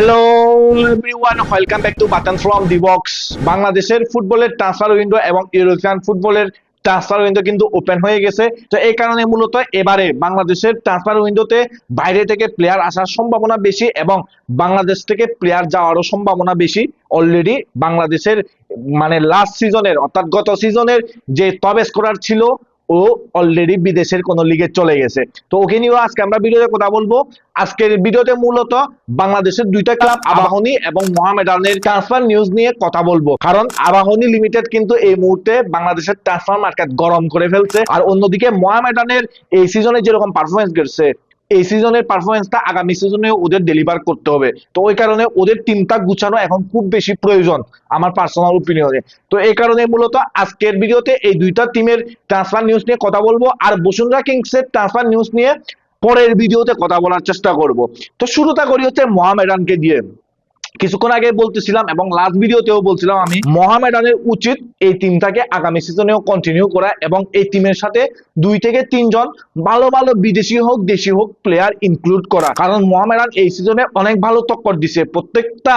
Hello everyone welcome back to button from the box বাংলাদেশের ফুটবলের transfer window এবং European ফুটবলের ট্রান্সফার উইন্ডো কিন্তু ওপেন হয়ে গেছে। তো এই কারণে মূলত এবারে বাংলাদেশের ট্রান্সফার উইন্ডোতে বাইরে থেকে প্লেয়ার আসার সম্ভাবনা বেশি এবং বাংলাদেশ থেকে প্লেয়ার যাওয়ারও সম্ভাবনা বেশি। অলরেডি বাংলাদেশের মানে লাস্ট সিজনের অর্থাৎ গত সিজনের যে টপ স্কোরার ছিল ও অলরেডি বিদেশের কোন লিগে চলে গেছে। তো ওকে নিয়েও আজকে আমরা ভিডিওতে কথা বলব। আজকের ভিডিওতে মূলত বাংলাদেশের দুইটা ক্লাব আবাহনী এবং মোহামেডানের ট্রান্সফার নিউজ নিয়ে কথা বলব। কারণ আবাহনী লিমিটেড কিন্তু এই মুহূর্তে বাংলাদেশের ট্রান্সফার মার্কেট গরম করে ফেলছে। আর অন্যদিকে মোহামেডানের এই সিজনে যেরকম পারফরমেন্স করছে এই সিজনের পারফরমেন্সটা আগামী সিজনে ওদের ডেলিভার করতে হবে। তো ওই কারণে ওদের টিমটা গুছানো এখন খুব বেশি প্রয়োজন, আমার পার্সোনাল ওপিনিয়নে তো এই কারণে মূলত আজকের ভিডিওতে এই দুইটা টিমের ট্রান্সফার নিউজ নিয়ে কথা বলব, আর বসুন্ধরা কিংসের ট্রান্সফার নিউজ নিয়ে পরের ভিডিওতে কথা বলার চেষ্টা করব। তো শুরুটা করি হচ্ছে মোহামেডানকে দিয়ে। কিছুক্ষণ আগে বলতেছিলাম এবং লাস্ট ভিডিওতেও বলছিলাম আমি, মোহামেডানের উচিত এই টিমটাকে আগামী সিজনেও কন্টিনিউ করা এবং এই টিমের সাথে দুই থেকে তিনজন ভালো ভালো বিদেশি হোক, দেশি হোক প্লেয়ার ইনক্লুড করা। কারণ মোহামেডান এই সিজনে অনেক ভালো টক্কর দিছে। প্রত্যেকটা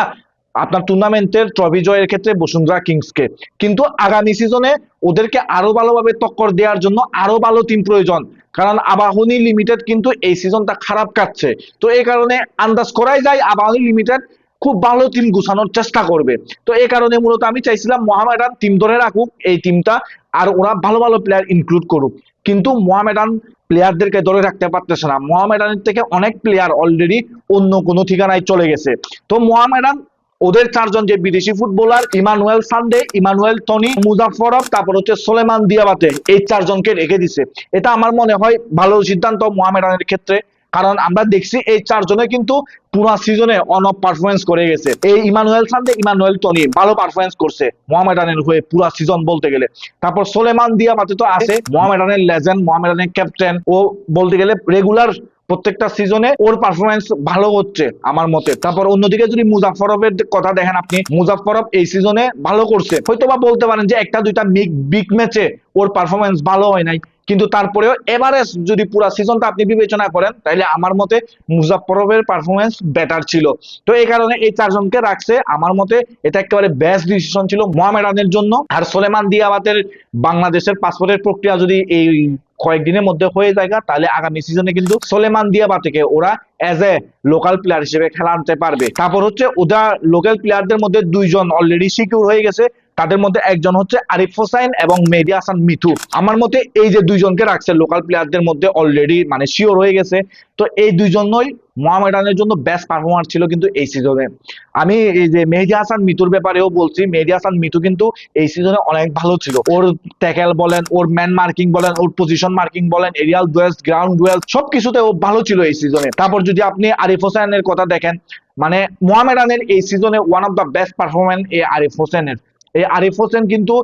আপনার টুর্নামেন্টের ট্রফি জয়ের ক্ষেত্রে বসুন্ধরা কিংসকে। কিন্তু আগামী সিজনে ওদেরকে আরও ভালোভাবে টক্কর দেওয়ার জন্য আরও ভালো টিম প্রয়োজন। কারণ আবাহনী লিমিটেড কিন্তু এই সিজনটা খারাপ কাটছে। তো এই কারণে আন্দাজ করাই যায় আবাহনী লিমিটেড খুব ভালো টিম গুছানোর চেষ্টা করবে। তো এই কারণে মূলত আমি চাইছিলাম মোহামেডান টিম ধরে রাখুক, এই টিমটা আর ওরা ভালো ভালো প্লেয়ার ইনক্লুড করুক। কিন্তু মোহামেডান প্লেয়ারদেরকে ধরে রাখতে পারতেছে না। মোহামেডানের থেকে অনেক প্লেয়ার অলরেডি অন্য কোনো ঠিকানায় চলে গেছে। তো মোহামেডান, ওদের চারজন যে বিদেশি footballer Emmanuel Sunday, Emmanuel Tony Muzaffarov তারপর হচ্ছে সোলেমান দিয়াবাতে এই চারজনকে রেখে দিছে। এটা আমার মনে হয় ভালো সিদ্ধান্ত মোহামেডানের ক্ষেত্রে। কারণ আমরা দেখছি এই চারজনে কিন্তু পুরা সিজনে অন অফ পারফরমেন্স করে গেছে। এই ইমানুয়েল সানডে, ইমানুয়েল টনি ভালো পারফরমেন্স করছে মোহামেডানের হয়ে পুরা সিজন বলতে গেলে। তারপর সোলেমান দিয়াবাতে তো আছে, মোহামেডানের লেজেন্ড মোহামেডানের ক্যাপ্টেন ও বলতে গেলে রেগুলার প্রত্যেকটা সিজনে ওর পারফরমেন্স ভালো হচ্ছে আমার মতে। তারপর অন্যদিকে যদি মুজাফরবের কথা দেখেন আপনি মুজাফরব এই সিজনে ভালো করছে। হয়তো বা বলতে পারেন যে একটা দুইটা বিগ ম্যাচে ওর পারফরমেন্স ভালো হয় নাই। কিন্তু তারপরেও এভারেজ যদি পুরো সিজনটা আপনি বিবেচনা করেন তাহলে আমার মতে মুজাফরবের পারফরমেন্স বেটার ছিল। তো এই কারণে এই চারজনকে রাখছে। আমার মতে এটা একেবারে বেস্ট ডিসিশন ছিল মোহামেডানের জন্য। আর সোলেমান দিয়াবাতের বাংলাদেশের পাসপোর্টের প্রক্রিয়া যদি এই কয়েকদিনের মধ্যে হয়ে যায় তাহলে আগামী সিজনে কিন্তু সোলেমান দিয়াবা থেকে ওরা অ্যাজ এ লোকাল প্লেয়ার হিসেবে খেলা আনতে পারবে। তারপর হচ্ছে ওরা লোকাল প্লেয়ারদের মধ্যে দুইজন অলরেডি সিকিউর হয়ে গেছে। তাদের মধ্যে একজন হচ্ছে আরিফ হোসাইন এবং মেহেদি হাসান মিঠু। আমার মতে এই যে দুইজনকে রাখছে লোকাল প্লেয়ারদের মধ্যে অলরেডি মানে শিওর হয়ে গেছে, তো এই দুইজনই মোহামেডানের জন্য বেস্ট পারফরমার ছিল কিন্তু এই সিজনে আমি এই যে মেহেদি হাসান মিতুর ব্যাপারেও বলছি, মেহেদি হাসান মিতু কিন্তু এই সিজনে অনেক ভালো ছিল। ওর ট্যাকেল বলেন, ওর ম্যান মার্কিং বলেন, ওর পজিশন মার্কিং বলেন এরিয়াল ডুয়েলস গ্রাউন্ড ডুয়েলস সবকিছুতে ও ভালো ছিল এই সিজনে তারপর যদি আপনি আরিফ হোসেনের কথা দেখেন মানে মোহামেডানের এই সিজনে one of the best performance এই আরিফ হোসেনের। এই আরিফ হোসেন কিন্তু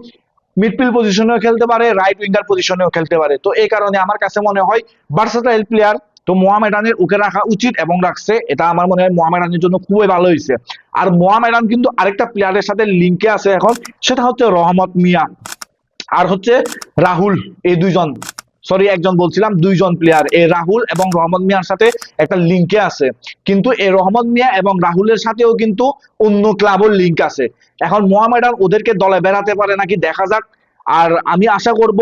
মিডফিল্ড পজিশনেও খেলতে পারে রাইট উইঙ্গার পজিশনেও খেলতে পারে। তো এই কারণে আমার কাছে মনে হয় ভার্সাটাইল প্লেয়ার তো মোহামেডানের ওকে রাখা উচিত এবং রাখছে। এটা আমার মনে হয় মোহামেডানের জন্য খুবই ভালো হয়েছে। আর মোহামেডান কিন্তু আরেকটা প্লেয়ারের সাথে লিঙ্কে আছে এখন, সেটা হচ্ছে রহমত মিয়া। আর হচ্ছে রাহুল, এই দুইজন। সরি একজন বলছিলাম, দুইজন প্লেয়ার এ রাহুল এবং রহমান মিয়ার সাথে একটা লিঙ্কে আছে। কিন্তু এ রহমান মিয়া এবং রাহুলের সাথেও কিন্তু অন্য ক্লাবের লিঙ্ক আছে। এখন মোহামেডান ওদেরকে দলে বেড়াতে পারে নাকি দেখা যাক। আর আমি আশা করব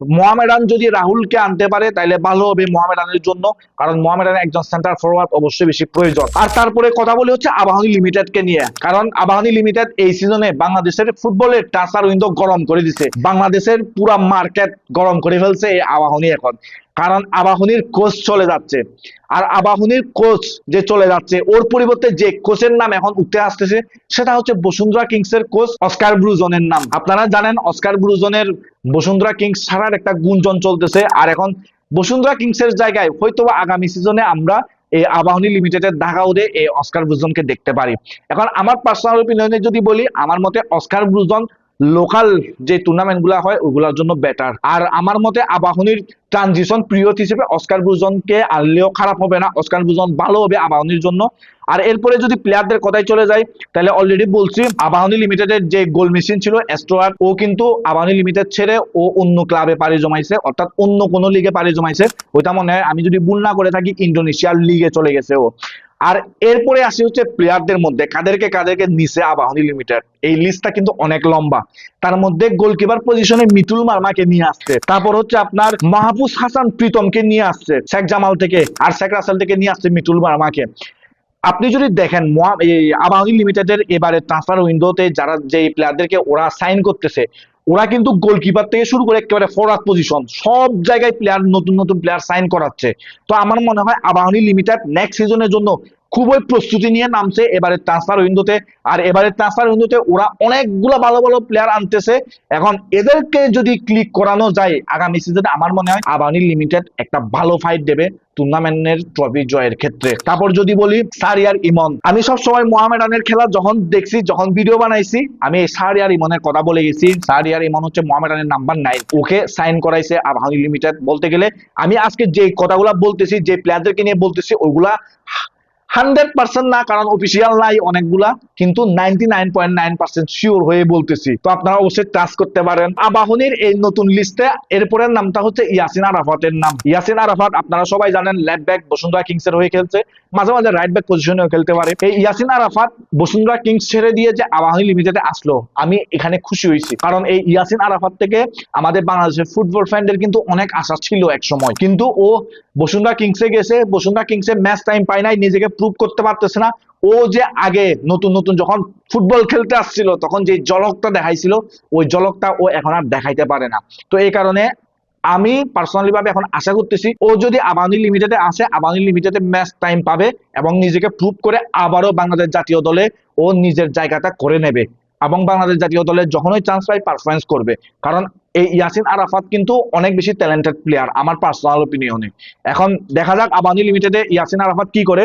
মোহামেডান যদি রাহুলকে আনতে পারে তাহলে ভালো হবে মোহামেডানের জন্য। কারণ মোহামেডানের একজন সেন্টার ফরওয়ার্ড অবশ্যই বেশি প্রয়োজন। আর তারপরে কথা বলি হচ্ছে আবাহনী লিমিটেড কে নিয়ে। কারণ আবাহনী লিমিটেড এই সিজনে বাংলাদেশের ফুটবলের ট্রান্সফার উইন্ডো গরম করে দিছে। বাংলাদেশের পুরা মার্কেট গরম করে ফেলছে এই আবাহনী এখন। কারণ আবাহনীর কোচ চলে যাচ্ছে। আর আবাহনীর কোচ যে চলে যাচ্ছে, ওর পরিবর্তে যে কোচের নাম এখন উঠতে আসতেছে, সেটা হচ্ছে বসুন্ধরা কিংস এর কোচ অস্কার ব্রুজনের নাম। আপনারা জানেন অস্কার ব্রুজনের বসুন্ধরা কিংস ছাড়ার একটা গুঞ্জন চলতেছে। আর এখন বসুন্ধরা কিংস এর জায়গায় হয়তো আগামী সিজনে আমরা এই আবাহনী লিমিটেডের ঢাকা উদে এই অস্কার ব্রুজনকে দেখতে পারি। এখন আমার পার্সোনাল ওপিনিয়নে যদি বলি, আমার মতে অস্কার ব্রুজন লোকাল যে টুর্নামেন্টগুলা হয়, ওগুলোর জন্য বেটার আর আমার মতে আবাহনীর ট্রানজিশন পিরিয়ড হিসেবে অস্কার ব্রুজনকে আনলেও খারাপ হবে না। অস্কার ব্রুজন ভালো হবে আবাহনীর জন্য। আর এরপরে যদি প্লেয়ারদের কথায় চলে যায় তাহলে অলরেডি বলছি আবাহনী লিমিটেডের যে গোল মেশিন ছিল এস্টোয়ার ও কিন্তু আবাহনী লিমিটেড ছেড়ে ও অন্য ক্লাবে পাড়ি জমাইছে, অর্থাৎ অন্য কোনো লিগে পাড়ি জমাইছে। ওইটা মনে হয়, আমি যদি ভুল না করে থাকি ইন্ডোনেশিয়ার লিগে চলে গেছে ও। আর এরপরে আসি হচ্ছে প্লেয়ারদের মধ্যে, কাদেরকে কাদেরকে নিছে আবাহনী লিমিটেড এই লিস্টটা কিন্তু অনেক লম্বা। তার মধ্যে গোলকিপার পজিশনে মিতুল মার্মাকে নিয়ে আসছে। তারপর হচ্ছে আপনার মাহফুজ হাসান প্রীতমকে নিয়ে আসছে, শেখ জামাল থেকে, আর শেখ রাসেল থেকে নিয়ে আসছে মিতুল মার্মাকে। আপনি যদি দেখেন আবাহনী লিমিটেডের এবারে ট্রান্সফার উইন্ডোতে যারা যে প্লেয়ারদেরকে ওরা সাইন করতেছে, ওরা কিন্তু গোলকিপার থেকে শুরু করে একেবারে ফরওয়ার্ড পজিশন সব জায়গায় প্লেয়ার নতুন নতুন প্লেয়ার সাইন করাচ্ছে। তো আমার মনে হয় আবাহনী লিমিটেড নেক্সট সিজনের জন্য খুবই প্রস্তুতি নিয়ে নামছে। এবারে ট্রান্সফার উইন্ডোতে আর এবারে ট্রান্সফার উইন্ডোতে ওরা অনেকগুলো ভালো ভালো প্লেয়ার আনতেছে। এখন এদেরকে যদি ক্লিক করানো যায়, আগামী সিজনে আমার মনে হয় আবাহনী লিমিটেড একটা ভালো ফাইট দেবে টুর্নামেন্টের ট্রফি জয়ের ক্ষেত্রে। তারপর যদি বলি সারিয়ার ইমন আমি সব সময় মোহামেডানের খেলা যখন দেখছি, যখন ভিডিও বানাইছি, আমি এই সারিয়ার ইমনের কথা বলে গেছি। সারিয়ার ইমন হচ্ছে মোহামেডানের নাম্বার নাইন ওকে সাইন করাইছে আবাহনী লিমিটেড বলতে গেলে, আমি আজকে যে কথাগুলা বলতেছি, যে প্লেয়ারদেরকে নিয়ে বলতেছি ওগুলা হান্ড্রেড পার্সেন্ট না, কারণ অফিসিয়াল নাই অনেকগুলা, কিন্তু ninety nine point nine percent sure হয়ে বলতেছি। তো আপনারা অবশ্যই টাচ করতে পারেন। আবাহনীর এই নতুন লিস্টে এরপরের নামটা হচ্ছে ইয়াসিন আরাফাতের নাম। ইয়াসিন আরাফাত, আপনারা সবাই জানেন লেফট ব্যাক বসুন্ধরা কিংস এর হয়ে খেলছে। মাঝে মাঝে রাইট ব্যাক পজিশনেও খেলতে পারে। এই ইয়াসিন আরাফাত বসুন্ধরা কিংস ছেড়ে দিয়ে যে আবাহনী লিমিটেডে আসলো, আমি এখানে খুশি হয়েছি। কারণ এই ইয়াসিন আরাফাত থেকে আমাদের বাংলাদেশের ফুটবল ফ্যানদের কিন্তু অনেক আশা ছিল এক সময় কিন্তু ও বসুন্ধরা কিংসে গেছে। বসুন্ধরা কিংসে ম্যাচ টাইম পায় নাই, নিজেকে প্রুভ করতে পারতেছে না। ও যে আগে নতুন নতুন যখন ফুটবল খেলতে আসছিল, তখন যে জলকটা দেখাইছিল, ওই জলকটা ও এখন আর দেখাইতে পারে না। তো এই কারণে আমি পার্সোনালি ভাবে এখন আশা করতেছি, ও যদি আবাহনী লিমিটেডে আসে আবাহনী লিমিটেডে ম্যাচ টাইম পাবে এবং নিজেকে প্রুভ করে আবারও বাংলাদেশ জাতীয় দলে ও নিজের জায়গাটা করে নেবে এবং বাংলাদেশ জাতীয় দলে যখনই চান্স পাই পারফরমেন্স করবে। কারণ এই ইয়াসিন আরাফাত কিন্তু অনেক বেশি ট্যালেন্টেড প্লেয়ার আমার পার্সোনাল ওপিনিয়নে এখন দেখা যাক আবাহনী লিমিটেডে ইয়াসিন আরাফাত কি করে।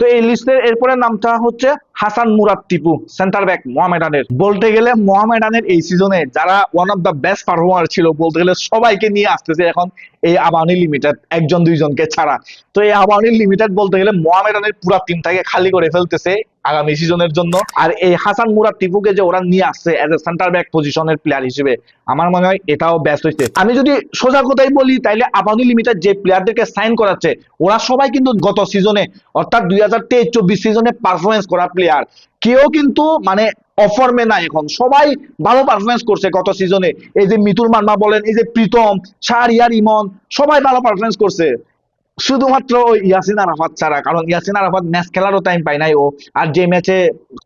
তো এই লিস্টের এরপরে নামটা হচ্ছে হাসান মুরাদ টিপু সেন্টার ব্যাক মোহামেডানের। বলতে গেলে মোহামেডানের এই সিজনে যারা one of the best performer ছিল, বলতে গেলে সবাইকে নিয়ে আসতেছে এখন এই আবাহনী লিমিটেড একজন দুইজনকে ছাড়া। তো এই আবাহনী লিমিটেড বলতে গেলে মোহামেডানের পুরো টিমটাকে খালি করে ফেলতেছে আগামী সিজনের জন্য। আর এই হাসান মুরাদ টিপুকে যে ওরা নিয়ে আসছে এজ এ সেন্টার ব্যাক পজিশনের প্লেয়ার হিসেবে, আমার মনে হয় এটাও ব্যস্ত হয়েছে আমি যদি সোজা কথাই বলি, তাইলে আবাহনী লিমিটেড যে প্লেয়ারদেরকে সাইন করাচ্ছে, ওরা সবাই কিন্তু গত সিজনে অর্থাৎ দুই হাজার তেইশ, চব্বিশ সিজনে পারফরমেন্স করা প্লেয়ার কেউ কিন্তু মানে অফর্মে নাই এখন। সবাই ভালো পারফরমেন্স করছে গত সিজনে এই যে মিতুল মার্মা বলেন, এই যে প্রীতম শাহরিয়ার ইমন সবাই ভালো পারফরমেন্স করছে। শুধুমাত্র ওই ইয়াসিন আরাফাত ছাড়া, কারণ ইয়াসিন আরাফাত ম্যাচ খেলারও টাইম পায় নাই ও। আর যে ম্যাচে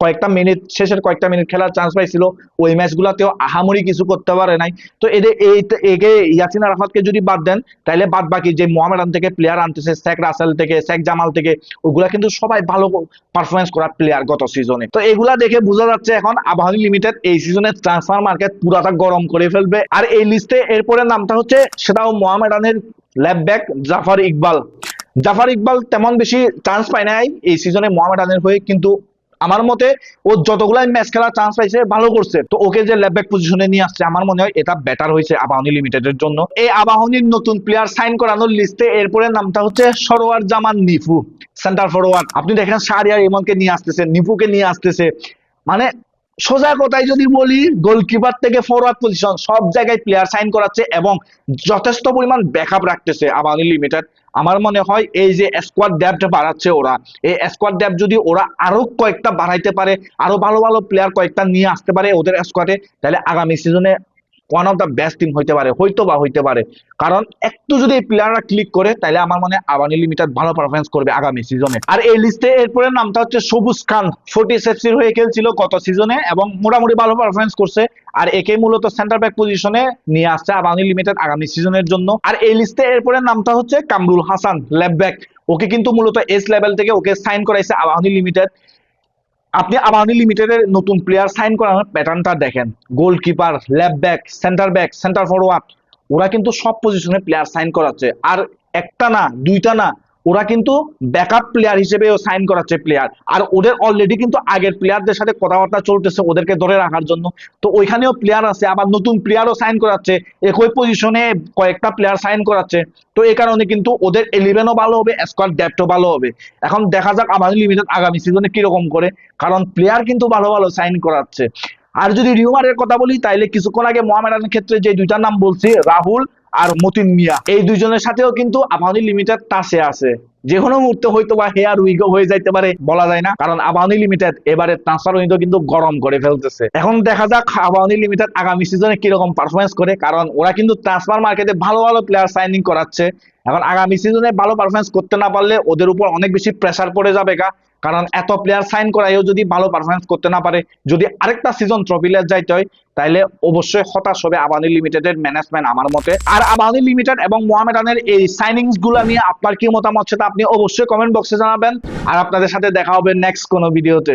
কয়েকটা মিনিট শেষের কয়েকটা মিনিট খেলার চান্স পাইছিল, ওই ম্যাচ ম্যাচগুলোতেও আহামরি কিছু করতে পারে নাই। তো এদের এই একে ইয়াসিন আরাফাতকে যদি বাদ দেন তাহলে বাদ বাকি যে মোহামেডান থেকে প্লেয়ার আনতেছে, শেখ রাসেল থেকে, শেখ জামাল থেকে, ওগুলা কিন্তু সবাই ভালো পারফরমেন্স করা প্লেয়ার গত সিজনে তো এগুলা দেখে বোঝা যাচ্ছে এখন আবাহনী লিমিটেড এই সিজনে ট্রান্সফার মার্কেট পুরাটা গরম করে ফেলবে। আর এই লিস্টে এরপরে নামটা হচ্ছে সেটাও মোহামেডানের লেফট ব্যাক জাফর ইকবাল। জাফর ইকবাল তেমন বেশি চান্স পায় নাই এই সিজনে মোহামেডানের হয়ে, কিন্তু আমার মতে ও যতগুলাই ম্যাচ খেলার চান্স পাইছে, ভালো করছে। তো ওকে যে লেফট ব্যাক পজিশনে নিয়ে আসছে, আমার মনে হয় এটা বেটার হয়েছে আবাহনী লিমিটেডের জন্য। এই আবাহনীর নতুন প্লেয়ার সাইন করানোর লিস্টে এরপরে নামটা হচ্ছে সরোয়ার জামান নিফু সেন্টার ফরওয়ার্ড আপনি দেখেন সারিয়ার ইমনকে নিয়ে আসতেছে, নিফুকে নিয়ে আসতেছে। মানে সোজা কথায় যদি বলি গোলকিপার থেকে ফরওয়ার্ড পজিশন সব জায়গায় প্লেয়ার সাইন করাচ্ছে এবং যথেষ্ট পরিমাণ ব্যাকআপ রাখতেছে আবাহনী লিমিটেড আমার মনে হয় এই যে স্কোয়াড ডেপথ বাড়াচ্ছে ওরা, এই স্কোয়াড ড্যাপ যদি ওরা আরও কয়েকটা বাড়াইতে পারে, আরও ভালো ভালো প্লেয়ার কয়েকটা নিয়ে আসতে পারে ওদের স্কোয়াডে তাহলে আগামী সিজনে one of the best team হইতে পারে, হয়তো বা হইতে পারে। কারণ একটু যদি এই প্লেয়াররা ক্লিক করে তাহলে আমার মনে আবানি লিমিটেড ভালো পারফরমেন্স করবে আগামী সিজনে আর এই লিস্টে এরপরে নামটা হচ্ছে সবুজ খান। ফোর্টি এফসির হয়ে খেলছিল গত সিজনে এবং মোটামুটি ভালো পারফরমেন্স করছে। আর একে মূলত সেন্টার ব্যাক পজিশনে নিয়ে আসছে আবানি লিমিটেড আগামী সিজনের জন্য। আর এই লিস্টে এরপরে নামটা হচ্ছে কামরুল হাসান লেফট ব্যাক ওকে কিন্তু মূলত এস লেভেল থেকে ওকে সাইন করাইছে আবাহনী লিমিটেড আপনি আমানি লিমিটেডের নতুন প্লেয়ার সাইন করার প্যাটার্নটা দেখেন। Goalkeeper left back centre back centre forward ওরা কিন্তু সব পজিশনে প্লেয়ার সাইন করাচ্ছে। আর একটা না, দুইটা না ওরা কিন্তু ব্যাকআপ প্লেয়ার হিসেবেও সাইন করাচ্ছে প্লেয়ার আর ওদের অলরেডি কিন্তু আগের প্লেয়ারদের সাথে কথাবার্তা চলতেছে ওদেরকে ধরে রাখার জন্য। তো ওইখানেও প্লেয়ার আছে, আবার নতুন প্লেয়ারও সাইন করাচ্ছে। একই পজিশনে কয়েকটা প্লেয়ার সাইন করাচ্ছে। তো এই কারণে কিন্তু ওদের এলিভেনও ভালো হবে স্কোয়াড ডেপথও ভালো হবে। এখন দেখা যাক আমাদের লিমিটেড আগামী সিজনে কীরকম করে, কারণ প্লেয়ার কিন্তু ভালো ভালো সাইন করাচ্ছে। আর যদি রিউমারের কথা বলি, তাইলে কিছুক্ষণ আগে মোহামেডানের ক্ষেত্রে যে দুইটার নাম বলছি, রাহুল আর মতিন মিয়া। এই দুইজনের সাথেও কিন্তু আবাহনী লিমিটেড টাসে আছে। যে কোনো মুহূর্তে হয়তো বা হেয়ার উইগো হয়ে যাইতে পারে, বলা যায় না। কারণ আবাহনী লিমিটেড এবারে ট্রান্সফার উইন্ডো কিন্তু গরম করে ফেলতেছে। এখন দেখা যাক আবাহনী লিমিটেড আগামী সিজনে কীরকম পারফরমেন্স করে। কারণ ওরা কিন্তু ট্রান্সফার মার্কেটে ভালো ভালো প্লেয়ার সাইনিং করাচ্ছে। এখন আগামী সিজনে ভালো পারফরমেন্স করতে না পারলে ওদের উপর অনেক বেশি প্রেসার পড়ে যাবে গা। কারণ এত প্লেয়ার সাইন করাইও যদি ভালো পারফরমেন্স করতে না পারে, যদি আরেকটা সিজন ট্রফিলে যাইতে হয় তাহলে অবশ্যই হতাশ হবে আবানি লিমিটেডের ম্যানেজমেন্ট আমার মতে। আর আবানি লিমিটেড এবং মোহামেডানের এই সাইনিংসগুলো নিয়ে আপনার কি মতামত সেটা আপনি অবশ্যই কমেন্ট বক্সে জানাবেন। আর আপনাদের সাথে দেখা হবে নেক্সট কোনো ভিডিওতে